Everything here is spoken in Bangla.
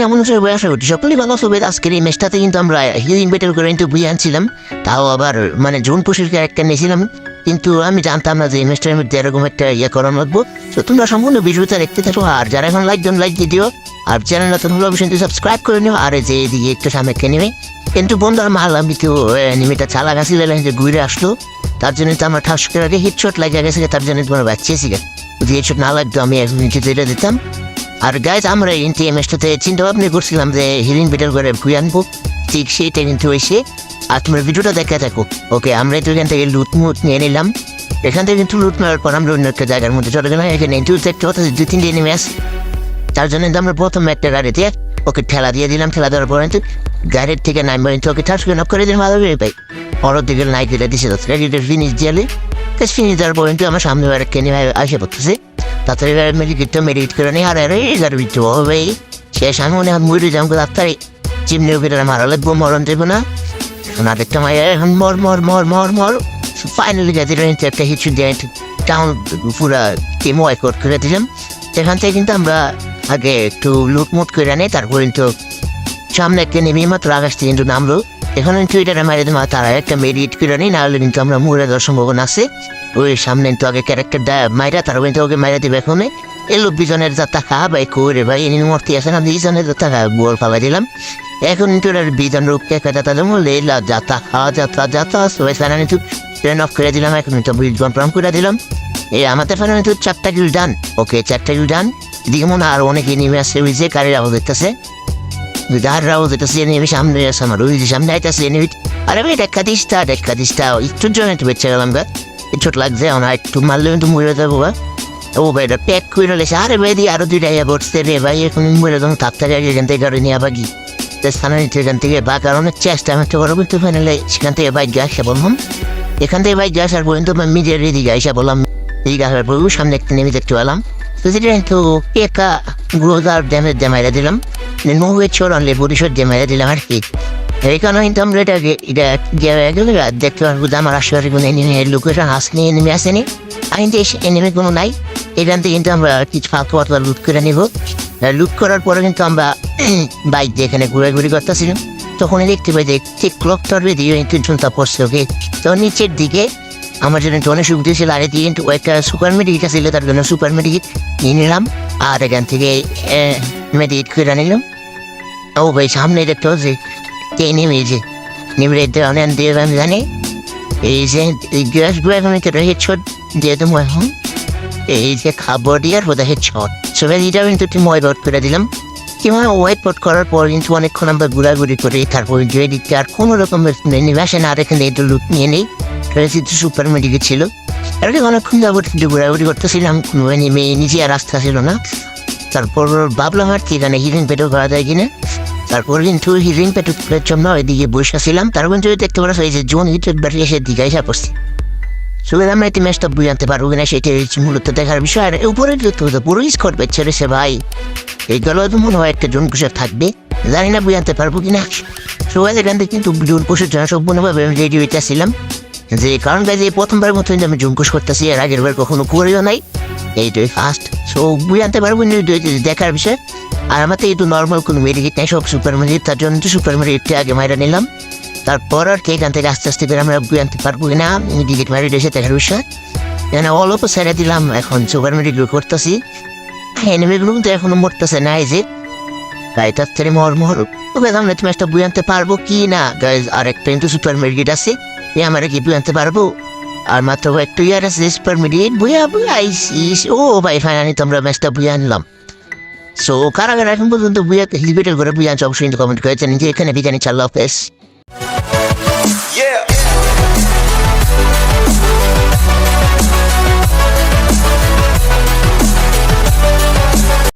কেমন সকলেই আছে আজকের এই ম্যাচটাতে কিন্তু আমরা করে কিন্তু বই আনছিলাম। তাও আবার মানে জোন পুষের ক্যারেক্টার নিয়েছিলাম। কিন্তু আমি জানতাম না যে একটা ইয়ে করা লাগবো তো তোমরা সম্পূর্ণ দেখতে থাকো। আর যারা এখন লাইক দেন লাইক দিয়ে দিও আর চ্যানেল নতুন হলে অবশ্যই সাবস্ক্রাইব করে নিও। আর যে এদিকে একটু সামনে নেবে কিন্তু বন্ধু আমি তো এনিমিটা চালা গাছি যে ঘুরে আসলো। তার জন্য তো আমার ঠাস করে হিটশট লাগিয়ে গেছে, তার জন্য তোমার বাচ্চিয়েছি যদি হিটশট না লাগতো, আমি মিনিটে এটা দিতাম। আর গাইজ আমরা কিন্তু এই ম্যাচটাতে চিন্তা ভাবনা করছিলাম যে হিরিন বেটার করে ভুই আনব। ঠিক সেইটা কিন্তু এসে আর তোমার ভিডিওটা দেখে থাকো। ওকে আমরা তো এখান থেকে লুট মুট নিয়ে নিলাম। এখান থেকে কিন্তু লুট নেওয়ার পর আমরা অন্য একটা জায়গার মধ্যে চলে গেলাম। এখানে ইন্টু দেখতে হতো দু তিনটে এনিমি আছে তার জন্য আমরা প্রথম একটা গাড়িতে ওকে ঠেলা দিয়ে দিলাম। ঠেলা দেওয়ার পর কিন্তু গাড়ির থেকে নামবো কিন্তু ওকে ঠাস করে নক করে দিলাম। ভালো পাই। পরের দিকে নাইট দিলে দিছে তো ফিনিশ দিয়ালে ফিনিশ দেওয়ার পর কিন্তু আমার সামনে আর কেনে ভাই আসে পড়তেছে। তাড়াতাড়ি মেডিকেটটা মেডিকেট করে নিই, আর আরে গাড়ি বিট্টু হবে শেষ আমি মনে হয় মরে যাব তাড়াতাড়ি চিমনি উপরে মারা লাগবো, মরণ দেবো না। না দেখতে মাই এখন মর মর মর মর মর। ফাইনালি গাড়িটা কিন্তু একটা হিচু দিয়ে টাউন পুরা টিম ওয়াইক আউট করে দিলাম। সেখান থেকে কিন্তু আমরা আগে একটু লুটমুট করে নেই, তারপর কিন্তু সামনে একটা নেমে মাত্র আকাশ থেকে কিন্তু নামলো। এখন এটা মারি দেওয়া তারা একটা মেডিট করে নিই নাহলে কিন্তু আমরা মরে দেওয়ার সম্ভাবনা আছে ওই সামনে তো আগে ক্যারেক্টার মাইরা, তারা কিন্তু ওকে মাইরা দিবে এখন। এলো বিজনের যা টাকা, ভাই করে ভাই এনে মূর্তি আছে না বিজনের যা টাকা, গোল ফালাই দিলাম। এখন ওরা বিজন রূপ টেকা যাতা যেমন লেলা যাতা খাওয়া যাতা যাতা সবাই সারা কিন্তু ট্রেন অফ করে দিলাম, এখন তো বিল কনফার্ম করে দিলাম। এই আমাদের ফেলে কিন্তু চারটা গিল ডান ওকে, চারটা গিল ডান এদিকে মনে আরও অনেকে নেমে আসছে ওই যে গাড়ির আওয়াজ দেখতেছে। দাঁড়াও যেতেছে নেমে সামনে আসে আমার ওই যে সামনে আইতেছে নেমে আরে ভাই দেখা দিস তা দেখা দিস তা একটুর জন্য একটু বেঁচে গেলাম গা ছোট লাগছে আমার একটু মারলে কিন্তু মরে যাব গা ও ভাই প্যাক করে লেছে আরে ভাই আরও দুইটা ইয়া বসছে রে ভাই এখন মরে যাব তাড়াতাড়ি আগে এখান থেকে গাড়ি নিয়ে বাগি স্থানে নিতে এখান থেকে বা কারণে চেষ্টা আমি একটা করব তো ফাইনালে সেখান থেকে বাইক আসা বললাম এখান থেকে বাইক আসার পর্যন্ত আমি মিডিয়ার এদিকে আইসা বললাম এদিকে আসার পর সামনে একটা নেমে দেখতে পেলাম তো সেটা কিন্তু একা গ্রোজার ড্যামেজ ড্যামাইরা দিলাম মহুয়ের চরণ লেবুরিশোর ড্যামাইরা দিলাম আর কি এই কারণে কিন্তু আমরা এটাকে এটা দেখতে পারব আমার আশেপাশে কোনো এনিমি লোকেশন আসেনি এনিমি আসেনি আমি তো এনিমি কোনো নাই এখান থেকে কিন্তু আমরা কিছু ফাঁকা পাতলা লুট করে নিব লুট করার পরে কিন্তু আমরা বাইক দিয়ে এখানে ঘুরাঘুরি করতেছিলাম তখন দেখতে পাই যে ঠিক ক্লক তরবে দিয়ে কিন্তু ঝুলতা পড়ছে ওকে তো নিচের দিকে আমার জন্য অনেক সুবিধা ছিল আর এদিকে কিন্তু একটা সুপার মেডিকেট ছিল তার জন্য সুপার মেডিকেট নিয়ে নিলাম আর এখান থেকে মেডিকেট করে নিলাম ও ভাই সামনে দেখতে হচ্ছে কে নেমেছে নেমে অনেক দিয়ে আমি জানি এই যে গ্যাসগুলো কেটে হেডশট দিয়ে দেবো এখন এই যে খাবার দিয়ে আর বোধহয় হেডশট সবাই এটা কিন্তু একটু ময় করে দিলাম কিংবা হোয়াইট পট করার পর কিন্তু অনেকক্ষণ আমরা ঘোরাঘুরি করে তারপর জয় দিতে আর কোনো রকমের নেমে আসে না আর এখানে একটু লুট নিয়ে নেই কিন্তু সুপার মেডিকেট ছিল আর অনেকক্ষণ যাব একটু ঘোরাঘুরি করতেছিলাম নেমে নিজে রাস্তা ছিল না তারপর ভাবলাম আর কি জানে হিরিং পেটেও করা যায় কিনা? তারপর কিন্তু হিরিং পেটের জন্য ওইদিকে বসেছিলাম তারপর কিন্তু দেখতে পারা এই যে জোন হিটের ব্যাটারি এসে দিকে এসে পড়ছি সুবিধা আমরা এই ম্যাচটা বুঝে আনতে পারব কিনা সেটা মূলত দেখার বিষয়। আর উপরে পুরো স্কোর বেচ্ছে রেছে ভাই। এই তো মনে হয় একটা জোন পুষে থাকবে। জানি না বুঝে আনতে পারব কিনা। সবাই এখান থেকে কিন্তু জোন পুষের জন্য সম্পূর্ণভাবে রেডি হইতেছিলাম যে কারণ এই প্রথমবার মতো আমি জুমকুশ করতেছি, এর আগের বার কখনো করেও নাই। এইটাই ফার্স্ট সো বুঝে আনতে পারব দেখার বিষয়। আর আমার তো এই তো নর্মাল কোনো মেডিকেট নেই, সব সুপার মেডিকেট তার জন্য তো সুপার মেডিকেটটা আগে মাইরা নিলাম। তারপর আর কে থেকে আস্তে আস্তে করে আমরা বুঝে আনতে পারব না মেডিকেট মারি এসে দেখার বিষয়। এখানে অল্প ছেড়ে দিলাম, এখন সুপার মেডিকেট করতেছি। এনিমিগুলো কিন্তু এখনও মরতেছে না এই যে। তাই তার থেকে মর মর ওকে আমরা তুমি একটা বুঝে আনতে পারব কি না। গাইজ আর একটা কিন্তু সুপার মেডিকেট আছে। আমার কি প্লানতে পারব? আর মাত্র একটু ইয়ার আছে পার মিনিট বুয়া বুয়া আইসিস। ও ভাই ফাইনালি তোমরা ম্যাচটা বুয়া আনলাম। সো কারা কারা এখন পর্যন্ত বুঝে হিলবেটের করে বুয়ে অবশ্যই কমেন্ট করেছেন যে এখানে বিজ্ঞানী চাল্লা ফেস.